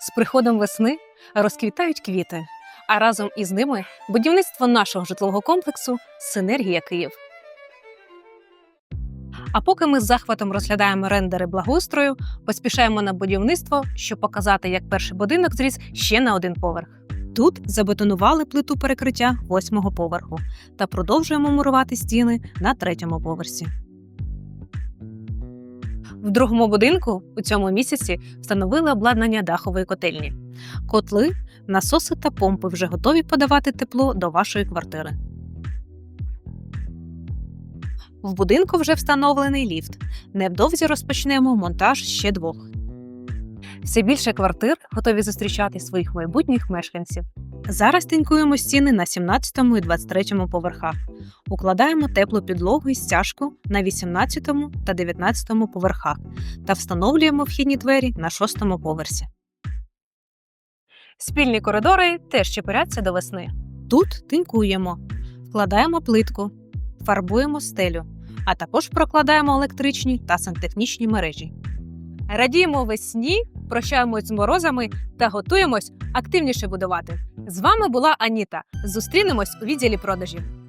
З приходом весни розквітають квіти, а разом із ними будівництво нашого житлового комплексу Синергія Київ. А поки ми з захватом розглядаємо рендери благоустрою, поспішаємо на будівництво, щоб показати, як перший будинок зріс ще на один поверх. Тут забетонували плиту перекриття восьмого поверху та продовжуємо мурувати стіни на третьому поверсі. В другому будинку у цьому місяці встановили обладнання дахової котельні. Котли, насоси та помпи вже готові подавати тепло до вашої квартири. В будинку вже встановлений ліфт. Невдовзі розпочнемо монтаж ще двох. Все більше квартир готові зустрічати своїх майбутніх мешканців. Зараз тинкуємо стіни на 17 і 23 поверхах. Укладаємо теплу підлогу і стяжку на 18 та 19 поверхах та встановлюємо вхідні двері на 6 поверсі. Спільні коридори теж чепиряться до весни. Тут тинкуємо, вкладаємо плитку, фарбуємо стелю, а також прокладаємо електричні та сантехнічні мережі. Радіємо весні, прощаємось з морозами та готуємось активніше будувати. З вами була Аніта. Зустрінемось у відділі продажів.